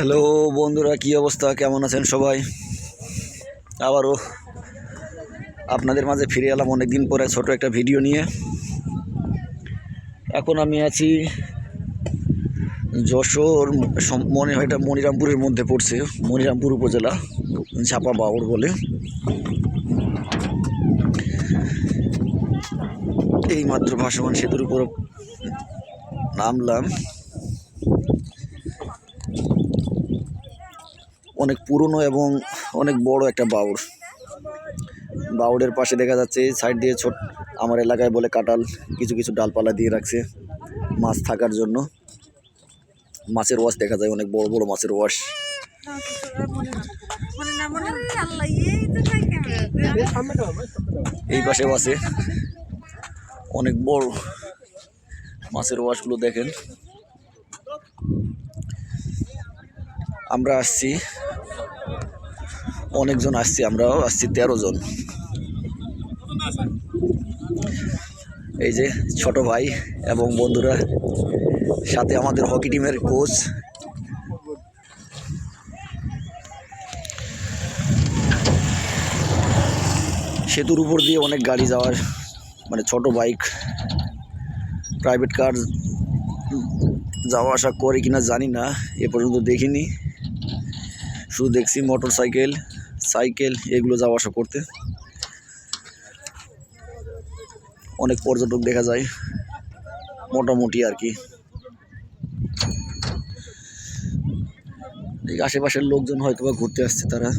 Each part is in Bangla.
হ্যালো বন্ধুরা, কি অবস্থা? কেমন আছেন সবাই? আবারও আপনাদের মাঝে ফিরে এলাম অনেকদিন পরে ছোট একটা ভিডিও নিয়ে। এখন আমি আছি যশোর মনে হয় এটা মনিরামপুরের মধ্যে পড়ছে, মনিরামপুর উপজেলা, ঝাপা বাউর বলে। এই মাত্র ভাসমান সেতুর উপর নামলাম। অনেক পুরনো এবং অনেক বড় একটা বাউর। বাউরের পাশে দেখা যাচ্ছে সাইড দিয়ে ছোট আমার এলাকায় বলে কাটাল কিছু কিছু ডালপালা দিয়ে রাখছে মাছ থাকার জন্য। মাছের ওয়াশ দেখা যায়, অনেক বড় বড় মাছের ওয়াশ এই পাশেও আছে অনেক বড় মাছের ওয়াশগুলো দেখেন। আমরা আসছি অনেকজন আসছি, আমরাও আসছি তেরো জন। এই যে ছোট ভাই এবং বন্ধুরা, সাথে আমাদের হকি টিমের কোচ। সেতুর উপর দিয়ে অনেক গাড়ি যাওয়ার মানে ছোট বাইক প্রাইভেট কার যাওয়া আসা করে কিনা জানি না, এ পর্যন্ত দেখিনি। শুধু দেখছি মোটর সাইকেল সাইকেল, এগুলো যাওয়া আসা করতে। অনেক পর্যটক দেখা যায়, মোটামুটি আর কি। আশেপাশের লোকজন হয়তো বা ঘুরতে আসছে তারা।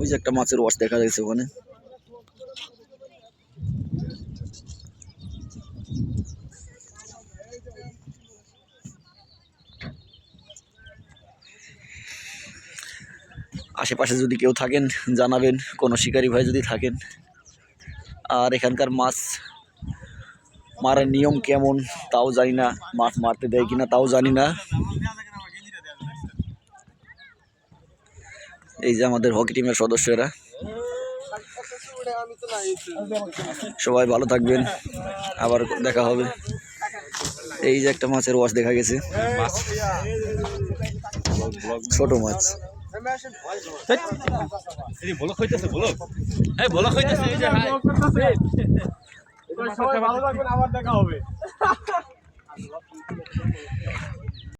ওই যে একটা মাছের ওয়াশ দেখা যাচ্ছে ওখানে। আশেপাশে যদি কেউ থাকেন, জানাবেন, কোনো শিকারি ভাই যদি থাকেন। আর এখানকার মাছ মারার নিয়ম কেমন, তাও জানি না, মাছ মারতে দেয় কিনা তাও জানি না। এই যে আমাদের হকি টিমের সদস্যরা। সবাই ভালো থাকবেন, আবার দেখা হবে। এই যে একটা মাছের ওয়াশ দেখা গেছে। ছোট মাছ। এই বলক হইতেছে বলক। এই বলক হইতেছে এই যে ভালো থাকবেন আবার দেখা হবে।